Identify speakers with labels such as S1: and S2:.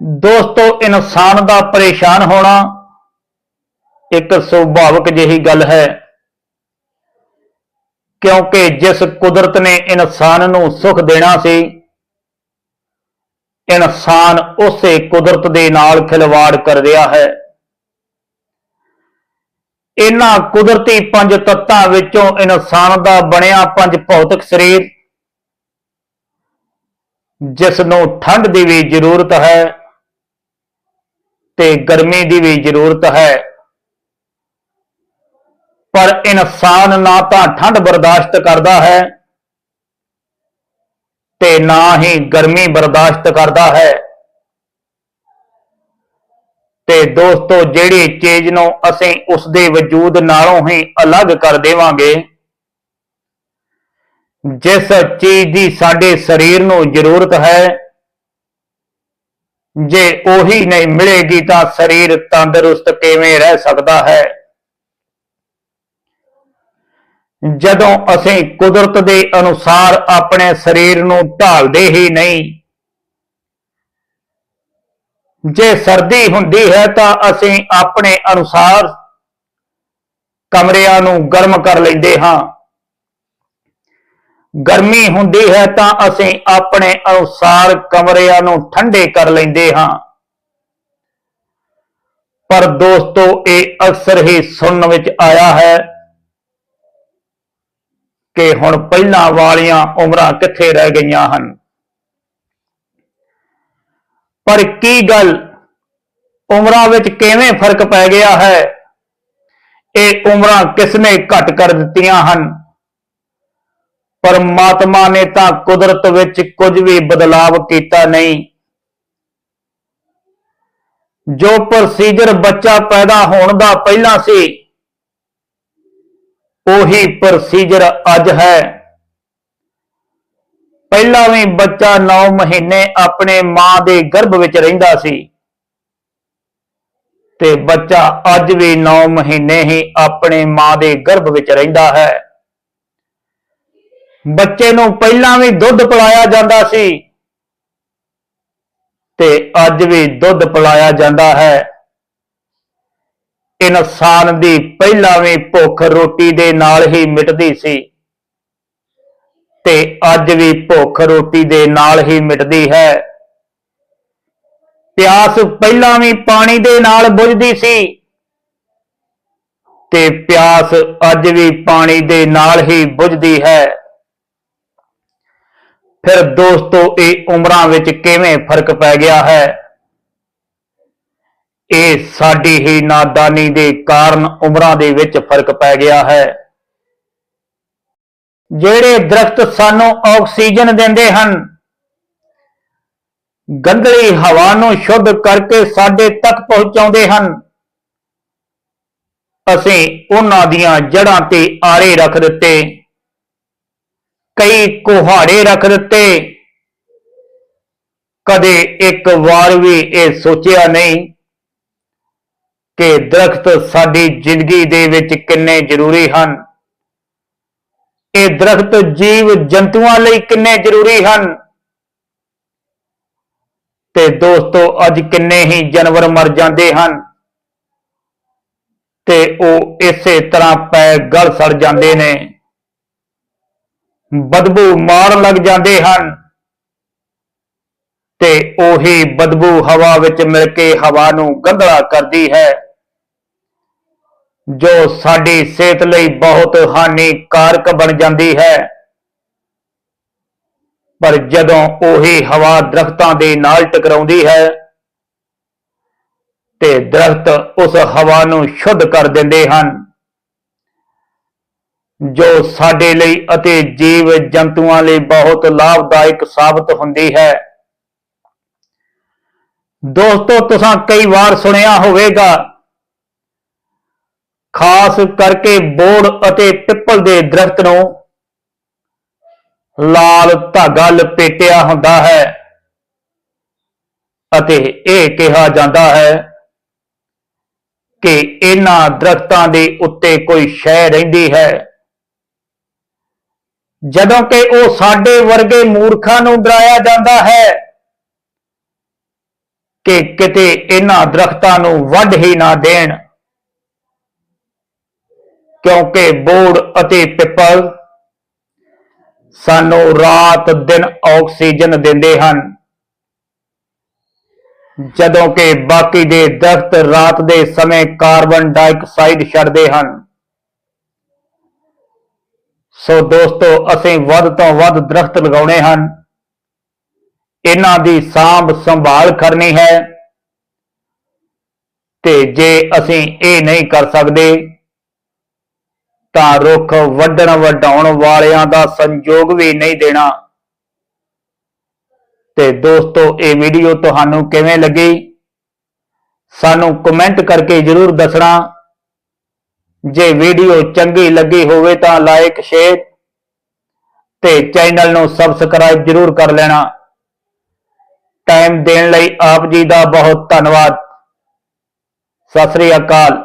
S1: ਦੋਸਤੋ, ਇਨਸਾਨ ਦਾ ਪਰੇਸ਼ਾਨ ਹੋਣਾ ਇੱਕ ਸੁਭਾਵਿਕ ਜਿਹੀ ਗੱਲ ਹੈ। ਕਿਉਂਕਿ ਜਿਸ ਕੁਦਰਤ ਨੇ ਇਨਸਾਨ ਨੂੰ ਸੁਖ ਦੇਣਾ ਸੀ, ਇਨਸਾਨ ਉਸੇ ਕੁਦਰਤ ਦੇ ਨਾਲ ਖਿਲਵਾੜ ਕਰ ਰਿਹਾ ਹੈ। ਇਹਨਾਂ ਕੁਦਰਤੀ ਪੰਜ ਤੱਤਾਂ ਵਿੱਚੋਂ ਇਨਸਾਨ ਦਾ ਬਣਿਆ ਪੰਜ ਭੌਤਿਕ ਸਰੀਰ, ਜਿਸ ਨੂੰ ਠੰਡ ਦੀ ਵੀ ਜ਼ਰੂਰਤ ਹੈ ਤੇ ਗਰਮੀ ਦੀ ਵੀ ਜ਼ਰੂਰਤ ਹੈ। ਪਰ ਇਨਸਾਨ ਨਾ ਤਾਂ ਠੰਡ ਬਰਦਾਸ਼ਤ ਕਰਦਾ ਹੈ ਤੇ ਨਾ ਹੀ ਗਰਮੀ ਬਰਦਾਸ਼ਤ ਕਰਦਾ ਹੈ। ਤੇ ਦੋਸਤੋ, ਜਿਹੜੀ ਚੀਜ਼ ਨੂੰ ਅਸੀਂ ਉਸ ਦੇ ਵਜੂਦ ਨਾਲੋਂ ਹੀ ਅਲੱਗ ਕਰ ਦੇਵਾਂਗੇ, ਜਿਸ ਚੀਜ਼ ਦੀ ਸਾਡੇ ਸਰੀਰ ਨੂੰ ਜ਼ਰੂਰਤ ਹੈ ਜੇ ਉਹੀ ਨਹੀਂ ਮਿਲੇਗੀ ਤਾਂ ਸਰੀਰ ਤੰਦਰੁਸਤ ਕਿਵੇਂ ਰਹਿ ਸਕਦਾ ਹੈ? ਜਦੋਂ ਅਸੀਂ ਕੁਦਰਤ ਦੇ ਅਨੁਸਾਰ ਆਪਣੇ ਸਰੀਰ ਨੂੰ ਢਾਲਦੇ ਹੀ ਨਹੀਂ, ਜੇ ਸਰਦੀ ਹੁੰਦੀ ਹੈ ਤਾਂ ਅਸੀਂ ਆਪਣੇ ਅਨੁਸਾਰ ਕਮਰਿਆਂ ਨੂੰ ਗਰਮ ਕਰ ਲੈਂਦੇ ਹਾਂ। ਗਰਮੀ ਹੁੰਦੀ ਹੈ ਤਾਂ ਅਸੀਂ ਆਪਣੇ ਅਨੁਸਾਰ ਕਮਰਿਆਂ ਨੂੰ ਠੰਡੇ ਕਰ ਲੈਂਦੇ ਹਾਂ। ਪਰ ਦੋਸਤੋ, ਇਹ ਅਕਸਰ ਹੀ ਸੁਣਨ ਵਿੱਚ ਆਇਆ ਹੈ ਕਿ ਹੁਣ ਪਹਿਲਾਂ ਵਾਲੀਆਂ ਉਮਰਾਂ ਕਿੱਥੇ ਰਹਿ ਗਈਆਂ ਹਨ। ਪਰ ਕੀ ਗੱਲ? ਉਮਰਾਂ ਵਿੱਚ ਕਿਵੇਂ ਫ਼ਰਕ ਪੈ ਗਿਆ ਹੈ? ਇਹ ਉਮਰਾਂ ਕਿਸਨੇ ਘਟ ਕਰ ਦਿੱਤੀਆਂ ਹਨ? ਪਰਮਾਤਮਾ ਨੇ ਤਾਂ ਕੁਦਰਤ ਵਿੱਚ ਕੁਝ ਵੀ ਬਦਲਾਵ ਕੀਤਾ ਨਹੀਂ। ਜੋ ਪ੍ਰੋਸੀਜਰ ਬੱਚਾ ਪੈਦਾ ਹੋਣ ਦਾ ਪਹਿਲਾਂ ਸੀ, ਉਹੀ ਪ੍ਰੋਸੀਜਰ ਅੱਜ ਹੈ। ਪਹਿਲਾਂ ਵੀ ਬੱਚਾ 9 ਮਹੀਨੇ ਆਪਣੇ ਮਾਂ ਦੇ ਗਰਭ ਵਿੱਚ ਰਹਿੰਦਾ ਸੀ ਤੇ ਬੱਚਾ ਅੱਜ ਵੀ 9 ਮਹੀਨੇ ਹੀ ਆਪਣੇ ਮਾਂ ਦੇ ਗਰਭ ਵਿੱਚ ਰਹਿੰਦਾ ਹੈ। ਬੱਚੇ ਨੂੰ ਪਹਿਲਾਂ ਵੀ ਦੁੱਧ ਪਿਲਾਇਆ ਜਾਂਦਾ ਸੀ। ਤੇ ਅੱਜ ਵੀ ਦੁੱਧ ਪਿਲਾਇਆ ਜਾਂਦਾ ਹੈ। ਇਨਸਾਨ ਦੀ ਪਹਿਲਾਂ ਵੀ ਭੁੱਖ ਰੋਟੀ ਦੇ ਨਾਲ ਹੀ ਮਿਟਦੀ ਸੀ। ਤੇ ਅੱਜ ਵੀ ਭੁੱਖ ਰੋਟੀ ਦੇ ਨਾਲ ਹੀ ਮਿਟਦੀ ਹੈ। ਪਿਆਸ ਪਹਿਲਾਂ ਵੀ ਪਾਣੀ ਦੇ ਨਾਲ ਬੁਝਦੀ ਸੀ। ਤੇ ਪਿਆਸ ਅੱਜ ਵੀ ਪਾਣੀ ਦੇ ਨਾਲ ਹੀ ਬੁਝਦੀ ਹੈ। ਫਿਰ ਦੋਸਤੋ, ਇਹ ਉਮਰਾਂ ਵਿੱਚ ਕਿਵੇਂ ਫ਼ਰਕ ਪੈ ਗਿਆ ਹੈ? ਇਹ ਸਾਡੀ ਹੀ ਨਾਦਾਨੀ ਦੇ ਕਾਰਨ ਉਮਰਾਂ ਦੇ ਵਿੱਚ ਫ਼ਰਕ ਪੈ ਗਿਆ ਹੈ। ਜਿਹੜੇ ਦਰਖਤ ਸਾਨੂੰ ਆਕਸੀਜਨ ਦਿੰਦੇ ਹਨ, ਗੰਧਲੀ ਹਵਾ ਨੂੰ ਸ਼ੁੱਧ ਕਰਕੇ ਸਾਡੇ ਤੱਕ ਪਹੁੰਚਾਉਂਦੇ ਹਨ। ਅਸੀਂ ਉਹਨਾਂ ਦੀਆਂ ਜੜ੍ਹਾਂ ਤੇ ਆਰੇ ਰੱਖ ਦਿੱਤੇ। ਕਈ ਕੁਹਾੜੇ ਰੱਖ ਦਿੱਤੇ। ਕਦੇ ਇੱਕ ਵਾਰ ਵੀ ਇਹ ਸੋਚਿਆ ਨਹੀਂ ਕਿ ਦਰਖਤ ਸਾਡੀ ਜ਼ਿੰਦਗੀ ਦੇ ਵਿੱਚ ਕਿੰਨੇ ਜ਼ਰੂਰੀ ਹਨ। ਇਹ ਦਰਖਤ ਜੀਵ ਜੰਤੂਆਂ ਲਈ ਕਿੰਨੇ ਜ਼ਰੂਰੀ ਹਨ। ਤੇ ਦੋਸਤੋ, ਅੱਜ ਕਿੰਨੇ ਹੀ ਜਾਨਵਰ ਮਰ ਜਾਂਦੇ ਹਨ। ਤੇ ਉਹ ਇਸੇ ਤਰ੍ਹਾਂ ਪੈ ਗਲ ਸੜ ਜਾਂਦੇ ਨੇ। ਬਦਬੂ ਮਾਰਨ ਲੱਗ ਜਾਂਦੇ ਹਨ। ਤੇ ਉਹੀ ਬਦਬੂ ਹਵਾ ਵਿੱਚ ਮਿਲ ਕੇ ਹਵਾ ਨੂੰ ਗੰਧਲਾ ਕਰਦੀ ਹੈ, ਜੋ ਸਾਡੀ ਸਿਹਤ ਲਈ ਬਹੁਤ ਹਾਨੀਕਾਰਕ ਬਣ ਜਾਂਦੀ ਹੈ। ਪਰ ਜਦੋਂ ਉਹੀ ਹਵਾ ਦਰਖਤਾਂ ਦੇ ਨਾਲ ਟਕਰਾਉਂਦੀ ਹੈ, ਤੇ ਦਰਖਤ ਉਸ ਹਵਾ ਨੂੰ ਸ਼ੁੱਧ ਕਰ ਦਿੰਦੇ ਹਨ। ਜੋ ਸਾਡੇ ਲਈ ਅਤੇ ਜੀਵ ਜੰਤੂਆਂ ਲਈ ਬਹੁਤ ਲਾਭਦਾਇਕ ਸਾਬਤ ਹੁੰਦੀ ਹੈ। ਦੋਸਤੋ, ਤੁਸੀਂ ਕਈ ਵਾਰ ਸੁਣਿਆ ਹੋਵੇਗਾ, ਖਾਸ ਕਰਕੇ ਬੋੜ ਅਤੇ ਪਿੱਪਲ ਦੇ ਦਰਖਤ ਨੂੰ ਲਾਲ ਧਾਗਾ ਲਪੇਟਿਆ ਹੁੰਦਾ ਹੈ ਅਤੇ ਇਹ ਕਿਹਾ ਜਾਂਦਾ ਹੈ ਕਿ ਇਹਨਾਂ ਦਰਖਤਾਂ ਦੇ ਉੱਤੇ ਕੋਈ ਸ਼ੈ ਰਹਿੰਦੀ ਹੈ। ਜਦੋਂ ਕਿ ਉਹ ਸਾਡੇ ਵਰਗੇ ਮੂਰਖਾਂ ਨੂੰ ਡਰਾਇਆ ਜਾਂਦਾ ਹੈ ਕਿ ਕਿਤੇ ਇਹਨਾਂ ਦਰਖਤਾਂ ਨੂੰ ਵੱਢ ਹੀ ਨਾ ਦੇਣ। ਕਿਉਂਕਿ ਬੋੜ ਅਤੇ ਪਿੱਪਲ ਸਾਨੂੰ ਰਾਤ ਦਿਨ ਆਕਸੀਜਨ ਦਿੰਦੇ ਹਨ। ਜਦੋਂ ਕਿ ਬਾਕੀ ਦੇ ਦਰਖਤ ਰਾਤ ਦੇ ਸਮੇਂ ਕਾਰਬਨ ਡਾਈਆਕਸਾਈਡ ਛੱਡਦੇ ਹਨ। ਸੋ ਦੋਸਤੋ, ਅਸੀਂ ਵੱਧ ਤੋਂ ਵੱਧ ਦਰਖਤ ਲਗਾਉਣੇ ਹਨ। ਇਹਨਾਂ ਦੀ ਸਾਂਭ ਸੰਭਾਲ ਕਰਨੀ ਹੈ। ਤੇ ਜੇ ਅਸੀਂ ਇਹ ਨਹੀਂ ਕਰ ਸਕਦੇ, ਤਾਂ ਰੁੱਖ ਵੱਢਣ ਵਢਾਉਣ ਵਾਲਿਆਂ ਦਾ ਸੰਯੋਗ ਵੀ ਨਹੀਂ ਦੇਣਾ। ਤੇ ਦੋਸਤੋ, ਇਹ ਵੀਡੀਓ ਤੁਹਾਨੂੰ ਕਿਵੇਂ ਲੱਗੀ? ਸਾਨੂੰ ਕਮੈਂਟ ਕਰਕੇ ਜਰੂਰ ਦੱਸਣਾ। ਜੇ ਵੀਡੀਓ ਚੰਗੀ ਲੱਗੀ ਹੋਵੇ ਤਾਂ ਲਾਈਕ ਸ਼ੇਅਰ ਤੇ ਚੈਨਲ ਨੂੰ ਸਬਸਕ੍ਰਾਈਬ ਜਰੂਰ ਕਰ ਲੈਣਾ। ਟਾਈਮ ਦੇਣ ਲਈ ਆਪ ਜੀ ਦਾ ਬਹੁਤ ਧੰਨਵਾਦ। ਸਤਿ ਸ੍ਰੀ ਅਕਾਲ।